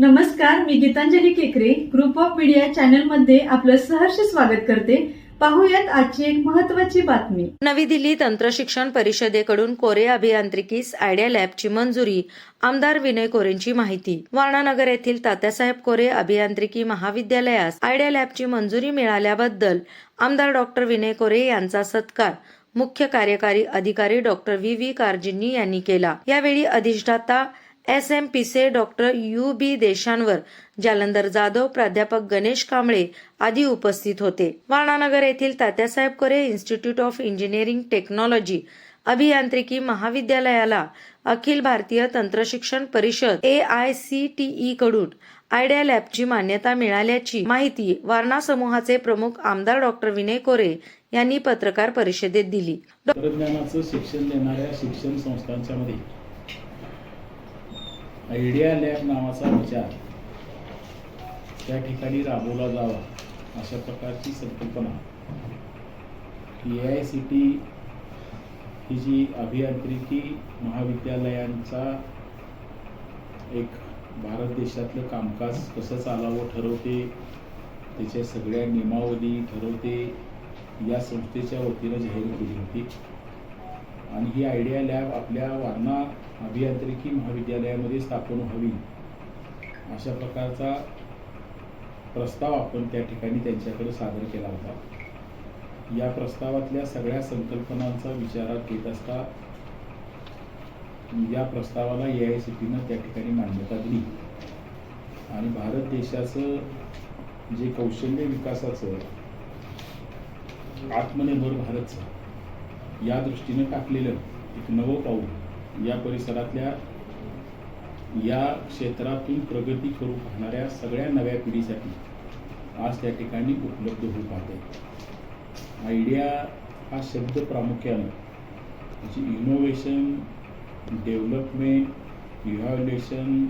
नमस्कार मी गीतांजली केकरे. Group of media चॅनलमध्ये आपलं सहर्ष स्वागत करते. पाहूयात आजची एक महत्वाची बातमी. नवी दिल्ली तंत्रशिक्षण परिषदेकडून कोरे अभियांत्रिकीस आयडिया लॅबची मंजुरी आमदार विनय कोरेंची माहिती. वारणानगर येथील तात्यासाहेब कोरे अभियांत्रिकी महाविद्यालयास आयडिया लॅबची मंजुरी मिळाल्याबद्दल आमदार डॉक्टर विनय कोरे यांचा सत्कार मुख्य कार्यकारी अधिकारी डॉक्टर व्ही. व्ही. कारजींनी यांनी केला. यावेळी अधिष्ठाता S M Pise doctor U B Deshanwar Jalandhar Jadhav प्राध्यापक गणेश कांबळे आदी उपस्थित होते. वारणानगर येथील Tatyasaheb Kore institute of engineering technology अभियांत्रिकी महाविद्यालयाला अखिल भारतीय तंत्रशिक्षण परिषद A I C T E कडून आयडिया लॅबची मान्यता मिळाल्याची माहिती वारणा समूहाचे प्रमुख आमदार डॉक्टर विनय कोरे यांनी पत्रकार परिषदेत दिली. तंत्रज्ञानाचं शिक्षण देणाऱ्या शिक्षण संस्थांच्या मध्ये आयडिया लॅब नावाचा विचार त्या ठिकाणी राबवला जावा अशा प्रकारची संकल्पना. ए आय सी टी ही जी अभियांत्रिकी महाविद्यालयांचा एक भारत देशातलं कामकाज कसं चालावं ठरवते त्याच्या सगळ्या नियमावली ठरवते या संस्थेच्या वतीनं जाहीर केली होती. आणि ही आयडिया लॅब आपल्या वारणा अभियांत्रिकी महाविद्यालयामध्ये स्थापन व्हावी. अशा प्रकारचा प्रस्ताव आपण त्या ठिकाणी त्यांच्याकडे सादर केला होता. या प्रस्तावातल्या सगळ्या संकल्पनांचा विचारात घेत असता या प्रस्तावाला ए आय सी पीनं त्या ठिकाणी मान्यता दिली. आणि भारत देशाचं जे कौशल्य विकासाचं आत्मनिर्भर भारतचं या दृष्टीनं टाकलेलं एक नवं पाऊल या परिसरातल्या या क्षेत्रातून प्रगती करू पाहणाऱ्या सगळ्या नव्या पिढीसाठी आज त्या ठिकाणी उपलब्ध होऊ पाहते आयडिया हा शब्द प्रामुख्यानं म्हणजे इनोव्हेशन डेव्हलपमेंट इव्हॅल्युएशन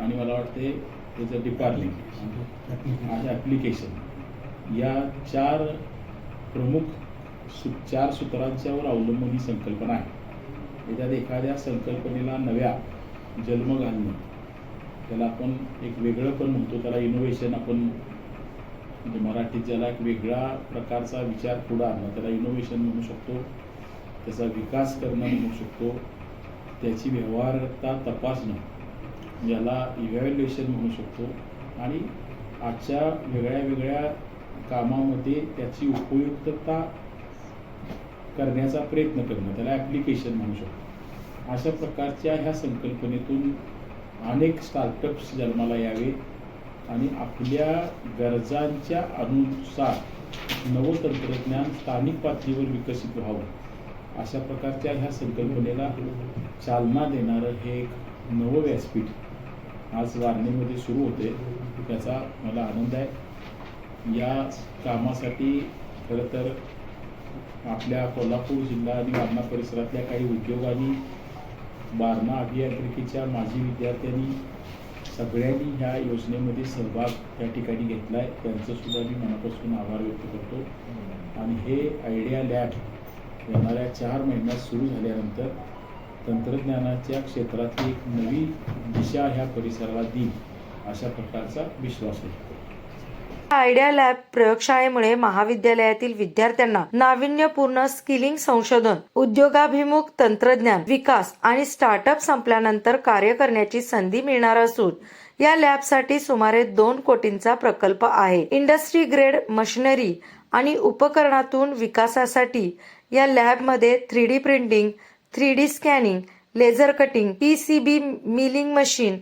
आणि मला वाटते त्याचं डिपार्टमेंट आणि ॲप्लिकेशन या चार प्रमुख सु चार सूत्रांच्यावर अवलंबून ही संकल्पना आहे. त्याच्यात एखाद्या संकल्पनेला नव्या जन्म घालणं त्याला आपण एक वेगळं पण म्हणतो त्याला इनोव्हेशन आपण म्हणजे मराठीत ज्याला एक वेगळा प्रकारचा विचार पुढं आणणं त्याला इनोव्हेशन म्हणू शकतो त्याचा विकास करणं म्हणू शकतो त्याची व्यवहारता तपासणं याला इव्हॅल्युएशन म्हणू शकतो आणि आजच्या वेगळ्या वेगळ्या कामामध्ये त्याची उपयुक्तता करण्याचा प्रयत्न करणं त्याला ॲप्लिकेशन म्हणू शकतो. अशा प्रकारच्या ह्या संकल्पनेतून अनेक स्टार्टअप्स जन्माला यावे आणि आपल्या गरजांच्या अनुसार नवं तंत्रज्ञान स्थानिक पातळीवर विकसित व्हावं. अशा प्रकारच्या ह्या संकल्पनेला चालना देणारं हे एक नवं व्यासपीठ आज वारणेमध्ये सुरू होते. त्याचा मला आनंद आहे. या कामासाठी खरं तर आपल्या कोल्हापूर जिल्हा आणि वारणा परिसरातल्या काही उद्योगांनी वारणा अभियांत्रिकीच्या माजी विद्यार्थ्यांनी सगळ्यांनी ह्या योजनेमध्ये सहभाग त्या ठिकाणी घेतला आहे त्यांचं सुद्धा मी मनापासून आभार व्यक्त करतो. आणि हे आयडिया लॅब येणाऱ्या चार महिन्यात सुरू झाल्यानंतर तंत्रज्ञानाच्या क्षेत्रातली एक नवी दिशा ह्या परिसराला देईल अशा प्रकारचा विश्वास आहे. आयडिया लॅब प्रयोगशाळेमुळे महाविद्यालयातील विद्यार्थ्यांना नाविन्यपूर्ण स्किलिंग संशोधन उद्योगाभिमुख तंत्रज्ञान विकास आणि स्टार्टअप संपल्यानंतर कार्य करण्याची संधी मिळणार असून या लॅबसाठी सुमारे दोन कोटींचा प्रकल्प आहे. इंडस्ट्री ग्रेड मशिनरी आणि उपकरणातून विकासासाठी या लॅबमध्ये three D printing three D scanning laser cutting E C B milling machine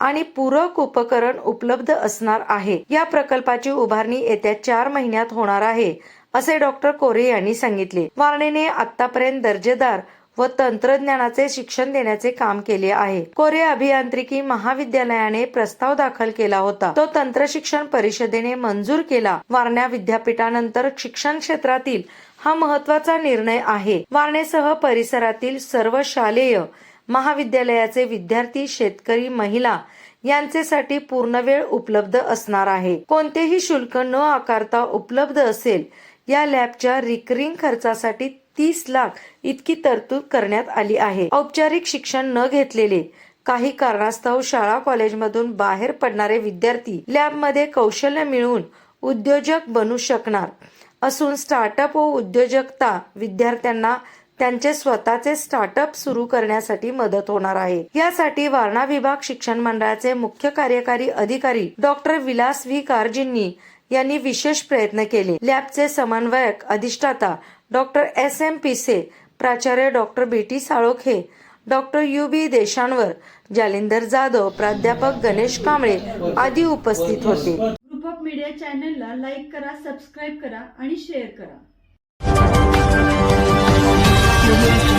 आणि पूरक उपकरण उपलब्ध असणार आहे. या प्रकल्पाची उभारणी येत्या चार महिन्यात होणार आहे असे डॉक्टर कोरे यांनी सांगितले. वारणेने आतापर्यंत दर्जेदार व तंत्रज्ञानाचे शिक्षण देण्याचे काम केले आहे. कोरे अभियांत्रिकी महाविद्यालयाने प्रस्ताव दाखल केला होता. तो तंत्र शिक्षण परिषदेने मंजूर केला. वारण्या विद्यापीठानंतर शिक्षण क्षेत्रातील हा महत्त्वाचा निर्णय आहे. वारणेसह परिसरातील सर्व शालेय महाविद्यालयाचे विद्यार्थी शेतकरी महिला यांचेसाठी पूर्णवेळ उपलब्ध असणार आहे. कोणतेही शुल्क न आकारता उपलब्ध असेल या लॅबच्या रिकरिंग खर्चासाठी तीस लाख इतकी तरतूद करण्यात आली आहे. औपचारिक शिक्षण न घेतलेले काही कारणास्तव शाळा कॉलेजमधून बाहेर पडणारे विद्यार्थी लॅबमध्ये कौशल्य मिळवून उद्योजक बनू शकणार असून स्टार्टअप व उद्योजकता विद्यार्थ्यांना त्यांचे स्वतःचे स्टार्टअप सुरू करण्यासाठी मदत होणार आहे. यासाठी वारणा विभाग शिक्षण मंडळाचे मुख्य कार्यकारी अधिकारी डॉक्टर विलास व्ही. कारजींनी यांनी विशेष प्रयत्न केले. लॅबचे समन्वयक अधिष्ठाता डॉक्टर एस. एम. पिसे प्राचार्य डॉक्टर बेटी Salokhe doctor U. B. Deshanwar Jalindar Jadhav प्राध्यापक गणेश कांबळे आदी उपस्थित होते. ग्रुप ऑफ मीडिया चॅनलला लाईक करा सबस्क्राईब करा आणि शेअर करा. Thank you.